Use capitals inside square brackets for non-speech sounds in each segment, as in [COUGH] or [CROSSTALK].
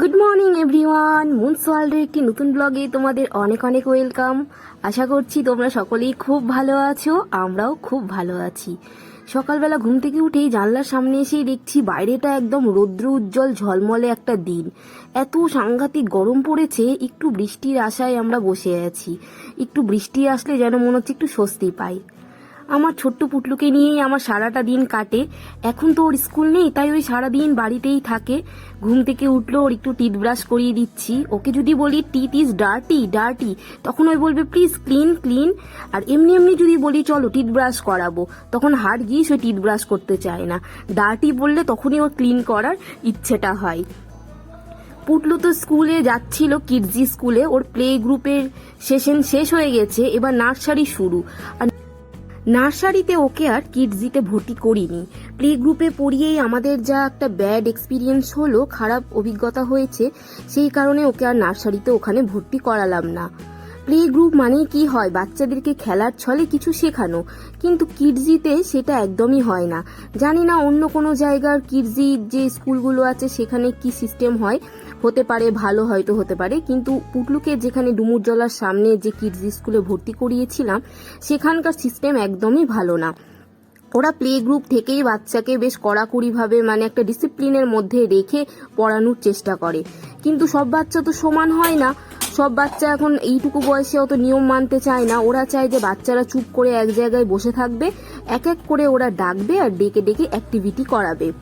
Good morning everyone moons ওয়ার্ল্ডের একটি নতুন ব্লগে তোমাদের অনেক অনেক ওয়েলকাম আশা করছি তোমরা সকলেই খুব ভালো আছো, আমরাও খুব ভালো আছি। সকালবেলা ঘুম থেকে উঠেই জানলার সামনে এসেই দেখছি বাইরেটা একদম রৌদ্র উজ্জ্বল, ঝলমলে একটা দিন। এত সাংঘাতিক গরম পড়েছে, একটু বৃষ্টির আশায় আমরা বসে আছি। একটু বৃষ্টি আসলে যেন মনে হচ্ছে একটু স্বস্তি পাই। আমার ছোট্ট পুটলুকে নিয়েই আমার সারাটা দিন কাটে। এখন তো ওর স্কুল নেই, তাই ওই সারাদিন বাড়িতেই থাকে। ঘুম থেকে উঠল, ওর একটু টিথ ব্রাশ করিয়ে দিচ্ছি। ওকে যদি বলি টিথ ইজ ডার্টি ডার্টি তখন ওই বলবে প্লিজ ক্লিন ক্লিন আর এমনি এমনি যদি বলি, চলো টিথ ব্রাশ করাবো। তখন হাট গিয়ে সে টিথ ব্রাশ করতে চায় না। ডার্টি বললে তখনই ওর ক্লিন করার ইচ্ছেটা হয়। পুটলু তো স্কুলে যাচ্ছিল কিডজি স্কুলে। ওর প্লে গ্রুপের সেশন শেষ হয়ে গেছে, এবার নার্সারি শুরু। আর নার্সারিতে ওকে আর কিডজিতে ভর্তি করিনি। প্লে গ্রুপে পড়িয়েই আমাদের যা একটা ব্যাড এক্সপিরিয়েন্স হলো, খারাপ অভিজ্ঞতা হয়েছে, সেই কারণে ওকে আর নার্সারিতে ওখানে ভর্তি করালাম না। প্লে গ্রুপ মানেই কি হয়? বাচ্চাদেরকে খেলার ছলে কিছু শেখানো। কিন্তু কিডজিতে সেটা একদমই হয় না। জানি না অন্য কোনো জায়গার কিডজি যে স্কুলগুলো আছে, সেখানে কি সিস্টেম হয়। হতে পারে, ভালো হয়তো হতে পারে। কিন্তু পুটলুকে যেখানে ডুমুরজলার সামনে যে কিডজি স্কুলে ভর্তি করিয়েছিলাম, সেখানকার সিস্টেম একদমই ভালো না। ওরা প্লে গ্রুপ থেকেই বাচ্চাকে বেশ কড়াকড়িভাবে মানে একটা ডিসিপ্লিনের মধ্যে রেখে পড়ানোর চেষ্টা করে। কিন্তু সব বাচ্চা তো সমান হয় না। সব বাচ্চা এখন এইটুকু বয়সে অত নিয়ম মানতে চায় না। ওরা চায় যে বাচ্চারা চুপ করে এক জায়গায় বসে থাকবে, এক এক করে ওরা ডাকবে আর ডেকে ডেকে অ্যাক্টিভিটি করাবে।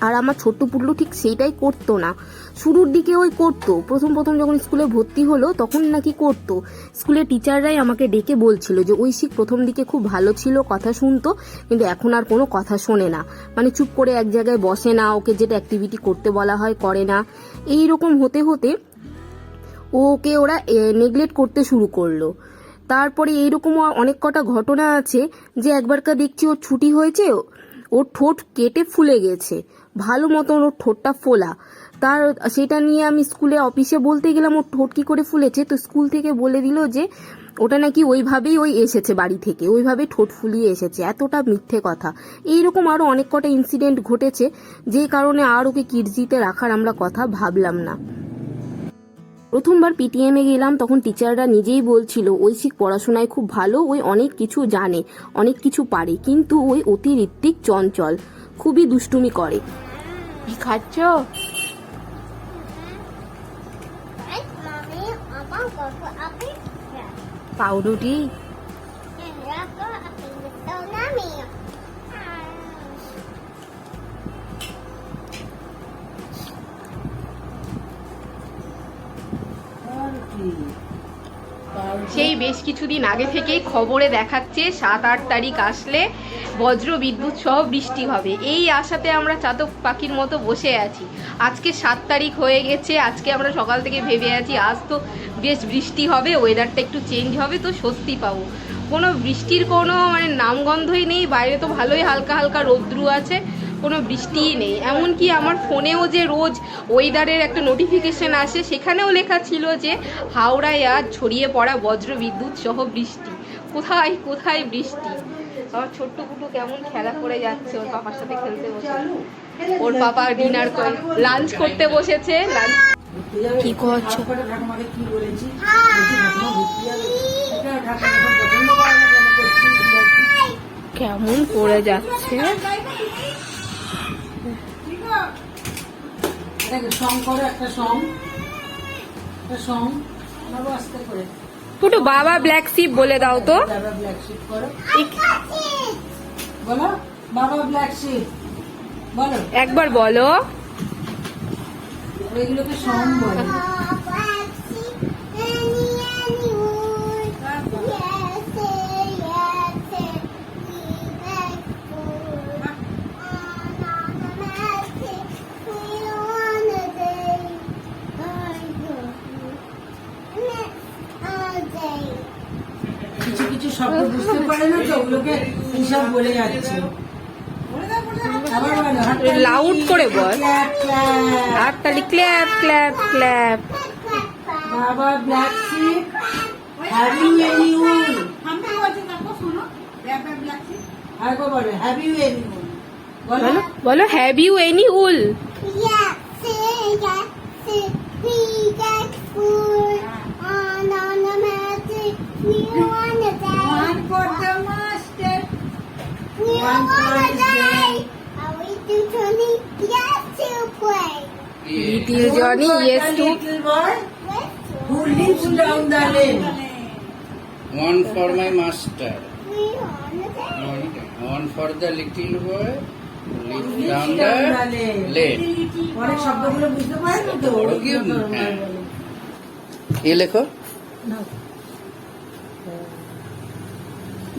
আর আমার ছোট্ট পুটলু ঠিক সেইটাই করতো না। শুরুর দিকে ওই করতো। প্রথম প্রথম যখন স্কুলে ভর্তি হলো, তখন নাকি করতো। স্কুলের টিচাররাই আমাকে ডেকে বলছিল যে ঐশিক প্রথম দিকে খুব ভালো ছিল, কথা শুনতো, কিন্তু এখন আর কোনো কথা শোনে না। মানে চুপ করে এক জায়গায় বসে না, ওকে যেটা অ্যাক্টিভিটি করতে বলা হয় করে না। এই রকম হতে হতে ওকে ওরা নেগলেক্ট করতে শুরু করল। তারপরে এইরকম অনেক কটা ঘটনা আছে যে একবারকার দেখছি ওর ছুটি হয়েছে, ওর ঠোঁট কেটে ফুলে গেছে। ভালো মতন ওর ঠোঁটটা ফোলা। তার, সেটা নিয়ে আমি স্কুলে, অফিসে বলতে গেলাম ওর ঠোঁট কি করে ফুলেছে, তো স্কুল থেকে বলে দিল যে ওটা নাকি ওইভাবেই ওই এসেছে বাড়ি থেকে, ওইভাবে ঠোঁট ফুলিয়ে এসেছে, এতটা মিথ্যে কথা। এইরকম আরও অনেক কটা ইনসিডেন্ট ঘটেছে, যে কারণে আর ওকে কিডজিতে রাখার আমরা কথা ভাবলাম না। প্রথমবার পিটিএমে গেলাম তখন টিচাররা নিজেই বলছিল ঐশিক পড়াশোনায় খুব ভালো ওই অনেক কিছু জানে অনেক কিছু পারে কিন্তু ওই অতিরিক্তিক চঞ্চল খুবই দুষ্টুমি করে। কি খাচ্ছ. পাউরুটি? সেই বেশ কিছুদিন আগে থেকেই খবরে দেখাচ্ছে সাত, আট তারিখ আসলে বজ্র বিদ্যুৎ সহ বৃষ্টি হবে। এই আশাতে আমরা চাতক পাখির মতো বসে আছি। আজকে সাত তারিখ হয়ে গেছে, আজকে আমরা সকাল থেকে ভেবে আছি, আজ তো বেশ বৃষ্টি হবে ওয়েদারটা একটু চেঞ্জ হবে, তো স্বস্তি পাবো। কোনো বৃষ্টির কোনো মানে নামগন্ধই নেই, বাইরে তো ভালোই হালকা হালকা রৌদ্রু আছে। কোনো বৃষ্টিই নেই। এমনকি আমার ফোনেও যে রোজ ওয়েদারের একটা নোটিফিকেশন আসে সেখানেও লেখা ছিল যে হাওড়ায় আজ ছড়িয়ে পড়া বজ্র বিদ্যুৎ সহ বৃষ্টি। কোথায় কোথায় বৃষ্টি? আমার ছোট্ট কুটু কেমন খেলা করে যাচ্ছে ওর পাপার সাথে খেলতে বসে। ওর পাপা ডিনার করে লাঞ্চ করতে বসেছে লাঞ্চ কি করছ? ঠাকুমাকে কি বলেছি বলছি ঠাকুমা ঘুরতে যাবে এটা ঠাকুমা এখন পছন্দ করে না কেন করছি কেমন করে যাচ্ছে একটা সং করো একটা সং। একটা সং। বাবা আস্তে করে। কুটু বাবা ব্ল্যাক শিপ বলে দাও তো। বাবা ব্ল্যাক শিপ করো। বলো বাবা ব্ল্যাক শিপ বলো। একবার বলো। এগুলোকে সং বলে। পারে না তো ওগুলোকে এইসব বলে যাচ্ছে Loud করে বল। clap, clap। আর তালি clap clap clap baa baa black have বলো হ্যাভ ইউ এনি উল বলো have you any wool Yeah, say, yeah, say. we get food. One for the master. We One wanna for the die. Are we do Tony? Yes, to play. Little Johnny One for the little boy who lives down the lane. One for my master. One for the little boy. অনেক শব্দগুলো বুঝতে পারে না তো? হ্যাঁ। এ লেখো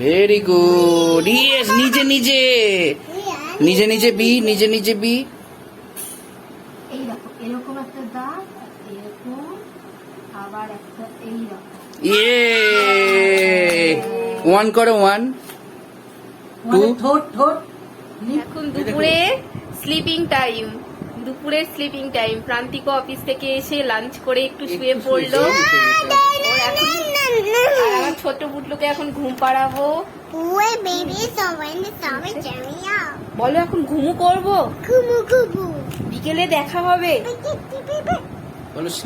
very good yes নিজে নিজে। নিজে নিজে বি নিজে নিজে বি। এই এরকম একটা দাগ এরকম আবার একটা ইয়ে ওয়ান করো ওয়ান মানে ঠোঁট ঠোঁট। এখন দুপুরে স্লিপিং টাইম দুপুরের স্লিপিং টাইম প্রান্তিক অফিস থেকে এসে লাঞ্চ করে একটু শুয়ে পড়ল। এখন আর আমার [LAUGHS] ছোট পুটলুকে এখন ঘুম পাড়াবো. বলো এখন ঘুমু করব. বিকেলে দেখা হবে। বলো. [LAUGHS]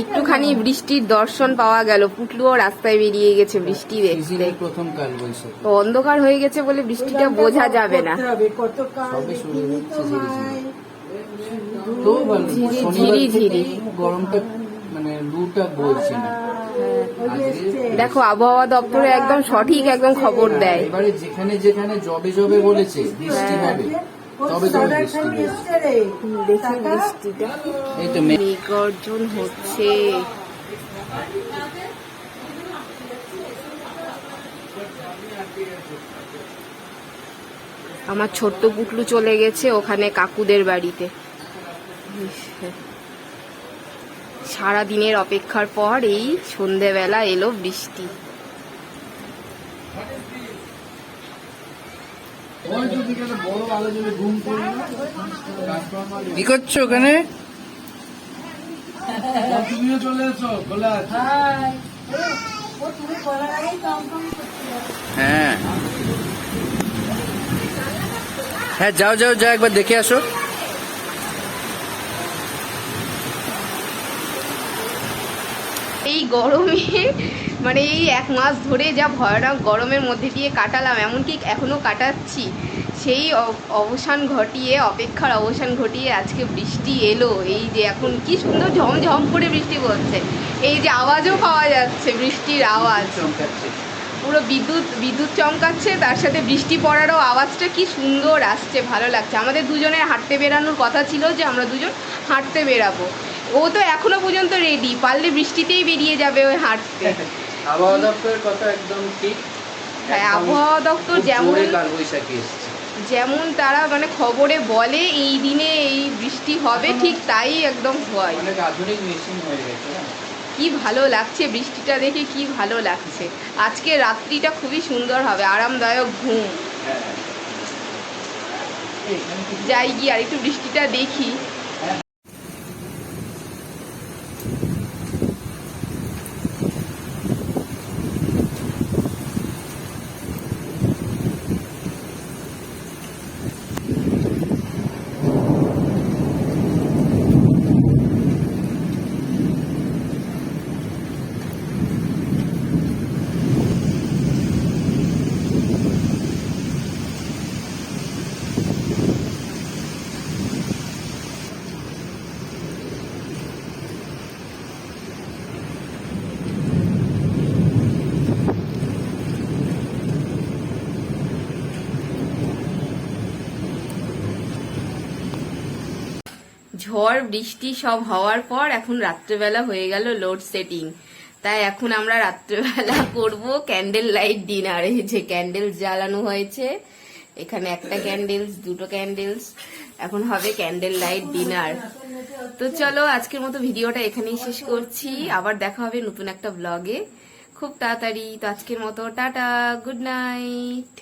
একটুখানি বৃষ্টির দর্শন পাওয়া গেল। পুটলুও রাস্তায় বেরিয়ে গেছে বৃষ্টি দেখতে। প্রথম কাল তো অন্ধকার হয়ে গেছে বলে বৃষ্টিটা বোঝা যাবে না। কত কাজ তো ভালো শনিবার থেকে গরমটা মানে লুটা বলছে না। দেখো আবহাওয়া দপ্তরে একদম সঠিক একদম খবর দেয়। এবারে যেখানে যেখানে জবে জবে বলেছে বৃষ্টি হবে তবে তবে সাদা বৃষ্টি শাড়ি হবে এসছে রে। দেখি বৃষ্টিটা। এই তো মে- হচ্ছে। আমার ছোট্ট পুটলু চলে গেছে ওখানে কাকুদের বাড়িতে। সারা দিনের অপেক্ষার পর এই সন্ধেবেলা এলো বৃষ্টি। কি করছ ওখানে? হ্যাঁ। হ্যাঁ যাও যাও যাও, একবার দেখে আসো। এই গরমে মানে এই এক মাস ধরে যা ভয়ানক গরমের মধ্যে দিয়ে কাটালাম, এমনকি এখনও কাটাচ্ছি। সেই অবসান ঘটিয়ে, অপেক্ষার অবসান ঘটিয়ে আজকে বৃষ্টি এলো। এই যে এখন কি সুন্দর ঝমঝম করে বৃষ্টি পড়ছে। এই যে আওয়াজও পাওয়া যাচ্ছে, বৃষ্টির আওয়াজ। পুরো বিদ্যুৎ বিদ্যুৎ চমকাচ্ছে, তার সাথে বৃষ্টি পড়ারও আওয়াজটা কি সুন্দর আসছে, ভালো লাগছে। আমাদের দুজনের হাঁটতে বেরানোর কথা ছিল যে আমরা দুজন হাঁটতে বেরাবো। ও তো এখনও পর্যন্ত রেডি পারলে বৃষ্টিতেই বেরিয়ে যাবে ওই হাঁটতে। [LAUGHS] আবহাওয়া দপ্তরের কথা একদম ঠিক। হ্যাঁ, আবহাওয়া দপ্তর যেমন- যেমন তারা মানে খবরে বলে এই দিনে এই বৃষ্টি হবে ঠিক তাই একদম হয়। আধুনিক মেশিন হয়ে গেছে কি ভালো লাগছে বৃষ্টিটা দেখে কি ভালো লাগছে। আজকে রাত্রিটা খুবই সুন্দর হবে আরামদায়ক ঘুম। হ্যাঁ। যাই গিয়ে আর একটু বৃষ্টিটা দেখি। ঝড়, বৃষ্টি সব হওয়ার পর এখন রাত্রেবেলা হয়ে গেল লোড সেটিং তাই এখন আমরা রাত্রেবেলা করব ক্যান্ডেল লাইট ডিনার এই যে ক্যান্ডেল জ্বালানো হয়েছে, এখানে একটা ক্যান্ডেলস দুটো ক্যান্ডেলস এখন হবে ক্যান্ডেল লাইট ডিনার তো চলো আজকের মতো ভিডিওটা এখানেই শেষ করছি। আবার দেখা হবে নতুন একটা ব্লগে খুব তাড়াতাড়ি। তো আজকের মতো টাটা গুড নাইট